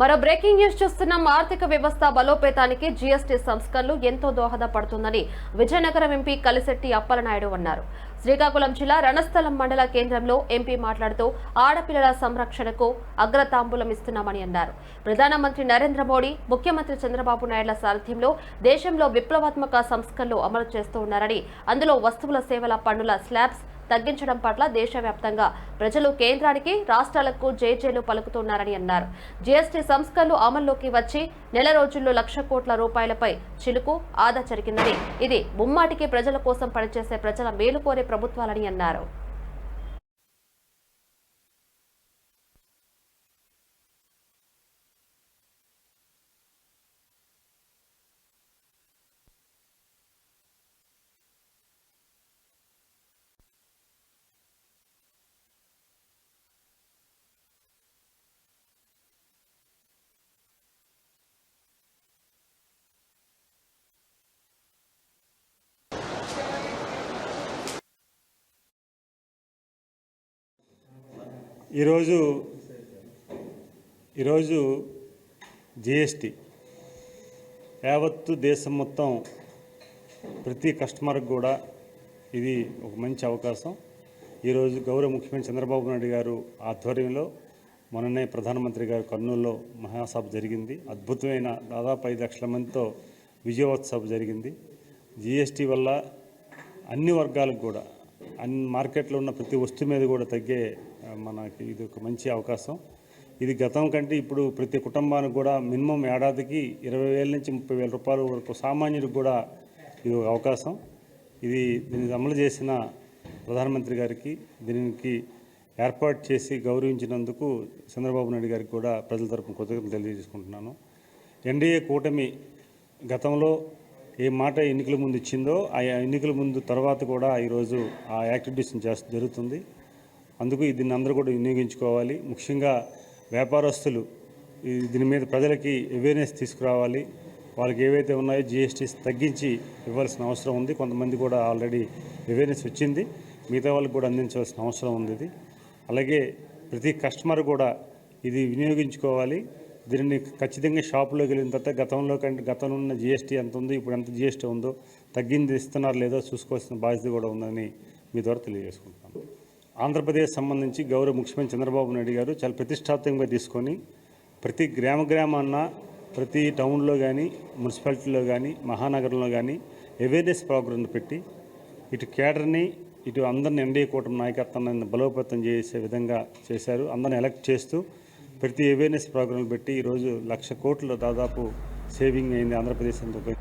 మరో breaking news చూస్తున్నాం. ఆర్థిక వ్యవస్థ బలోపేతానికి జీఎస్టీ సంస్కరణలు ఎంతో దోహదపడుతుందని విజయనగరం ఎంపీ కలిశెట్టి అప్పలనాయుడు అన్నారు. శ్రీకాకుళం జిల్లా రణస్థలం మండల కేంద్రంలో ఎంపీ మాట్లాడుతూ ఆడపిల్లల సంరక్షణకు అగ్రతాంబూలం ఇస్తున్నామని అన్నారు. ప్రధానమంత్రి నరేంద్ర మోడీ ముఖ్యమంత్రి చంద్రబాబు నాయుడుల సారథ్యంలో దేశంలో విప్లవాత్మక సంస్కరణలు అమలు చేస్తూ ఉన్నారని అందులో వస్తువుల సేవల పన్నుల స్లాబ్స్ తగ్గించడం పట్ల దేశవ్యాప్తంగా ప్రజలు కేంద్రానికి రాష్ట్రాలకు జేజేలు పలుకుతున్నారని అన్నారు. జీఎస్టీ సంస్కరణలు అమల్లోకి వచ్చి నెల రోజుల్లో లక్ష కోట్ల రూపాయలపై చిలుకు ఆదా జరిగిందని. ఇది ముమ్మాటికి ప్రజల కోసం పనిచేసే ప్రజల మేలు కోరే ప్రభుత్వాలని అన్నారు. ఈరోజు ఈరోజు జిఎస్టి యావత్తు దేశం మొత్తం ప్రతి కస్టమర్కి కూడా ఇది ఒక మంచి అవకాశం. ఈరోజు గౌరవ ముఖ్యమంత్రి చంద్రబాబు నాయుడు గారు ఆధ్వర్యంలో మొన్ననే ప్రధానమంత్రి గారు కర్నూలులో మహాసభ జరిగింది. అద్భుతమైన దాదాపు ఐదు లక్షల మందితో విజయోత్సవ జరిగింది. జిఎస్టీ వల్ల అన్ని వర్గాలకు కూడా అన్ని మార్కెట్లో ఉన్న ప్రతి వస్తువు మీద కూడా తగ్గే మనకి ఇది ఒక మంచి అవకాశం. ఇది గతం కంటే ఇప్పుడు ప్రతి కుటుంబానికి కూడా మినిమం ఏడాదికి ఇరవై వేల నుంచి ముప్పై వేల రూపాయల వరకు సామాన్యుడికి కూడా ఇది ఒక అవకాశం. ఇది దీన్ని అమలు చేసిన ప్రధానమంత్రి గారికి దీనికి ఏర్పాటు చేసి గౌరవించినందుకు చంద్రబాబు నాయుడు గారికి కూడా ప్రజల తరపున కృతజ్ఞతలు తెలియజేసుకుంటున్నాను. ఎన్డీఏ కూటమి గతంలో ఏ మాట ఎన్నికల ముందు ఇచ్చిందో ఆ ఎన్నికల ముందు తర్వాత కూడా ఈరోజు ఆ యాక్టివిటీస్ చేస్తూ జరుగుతుంది. అందుకు దీన్ని అందరూ కూడా వినియోగించుకోవాలి. ముఖ్యంగా వ్యాపారస్తులు దీని మీద ప్రజలకి అవేర్నెస్ తీసుకురావాలి. వాళ్ళకి ఏవైతే ఉన్నాయో జిఎస్టీ తగ్గించి ఇవ్వాల్సిన అవసరం ఉంది. కొంతమంది కూడా ఆల్రెడీ అవేర్నెస్ వచ్చింది. మిగతా వాళ్ళకి కూడా అందించవలసిన అవసరం ఉంది ఇది. అలాగే ప్రతి కస్టమర్ కూడా ఇది వినియోగించుకోవాలి. దీనిని ఖచ్చితంగా షాపులోకి వెళ్ళిన తర్వాత గతంలో కంటే గతంలో ఉన్న జిఎస్టీ ఎంత ఉందో ఇప్పుడు ఎంత జిఎస్టీ ఉందో తగ్గింది ఇస్తున్నారు లేదో చూసుకోవాల్సిన బాధ్యత కూడా ఉందని మీ ద్వారా తెలియజేసుకుంటున్నాను. ఆంధ్రప్రదేశ్ సంబంధించి గౌరవ ముఖ్యమంత్రి చంద్రబాబు నాయుడు గారు చాలా ప్రతిష్టాత్మకంగా తీసుకొని ప్రతి గ్రామ గ్రామాన్న ప్రతి టౌన్లో కానీ మున్సిపాలిటీలో కానీ మహానగరంలో కానీ అవేర్నెస్ ప్రోగ్రాంలు పెట్టి ఇటు కేడర్ని ఇటు అందరిని ఎన్డీఏ కూటమి నాయకత్వాన్ని బలోపేతం చేసే విధంగా చేశారు. అందరిని ఎలక్ట్ చేస్తూ ప్రతి అవేర్నెస్ ప్రోగ్రాంలు పెట్టి ఈరోజు లక్ష కోట్లు దాదాపు సేవింగ్ అయింది ఆంధ్రప్రదేశ్ అంతా.